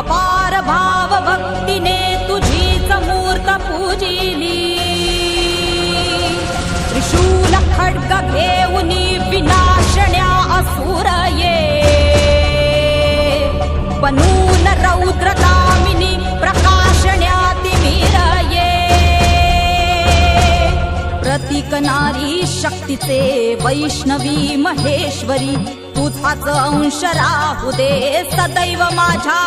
अपार भाव भक्तीने तुझी मूर्त पूजिली. त्रिशूल खड्ग घेऊनी विनाशण्या असुर ये बनून रौद्रकामिनी प्रकाशण्या तिमिर ये प्रतिकनारी शक्तीचे वैष्णवी महेश्वरी तुझाच अंश राहू दे सदैव माझ्या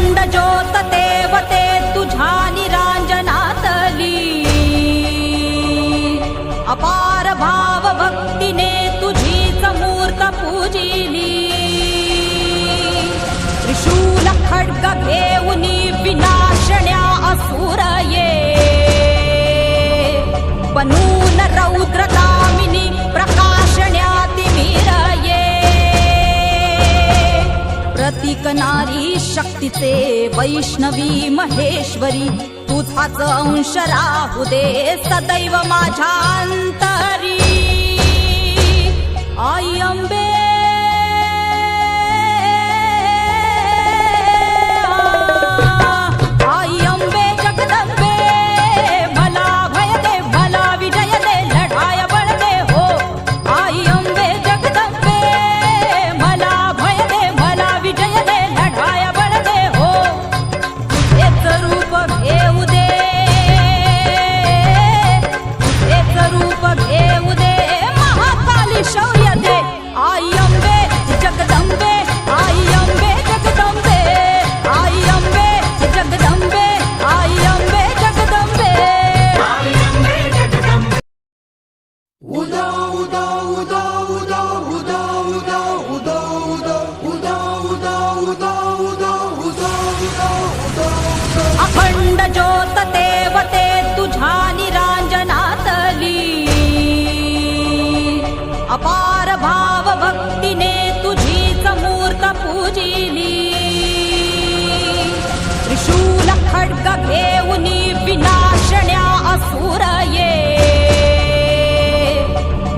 कुंड ज्योत देवते तुझ्या निरांजनातली अपार भाव भक्तीने तुझी मूर्त पूजिली. त्रिशूल खड्ग घेऊनी विनाशण्या असुर ये बनून रौद्रता तिचे वैष्णवी महेश्वरी तुझाच अंश राहू दे सदैव माझ्या अंतरी. आई अंबे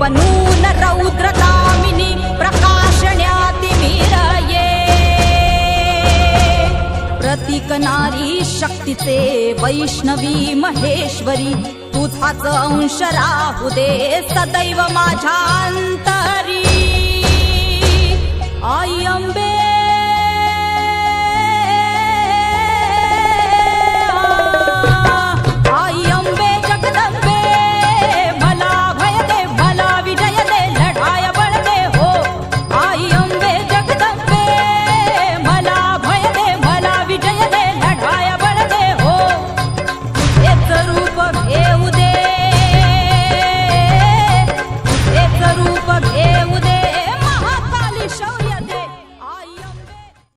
स्वनून रौद्रदामिनी प्रकाशण्यातिमिरये प्रतिकनारी शक्तीचे वैष्णवी महेश्वरी तुझाच अंश राहू दे सदैव माझ्या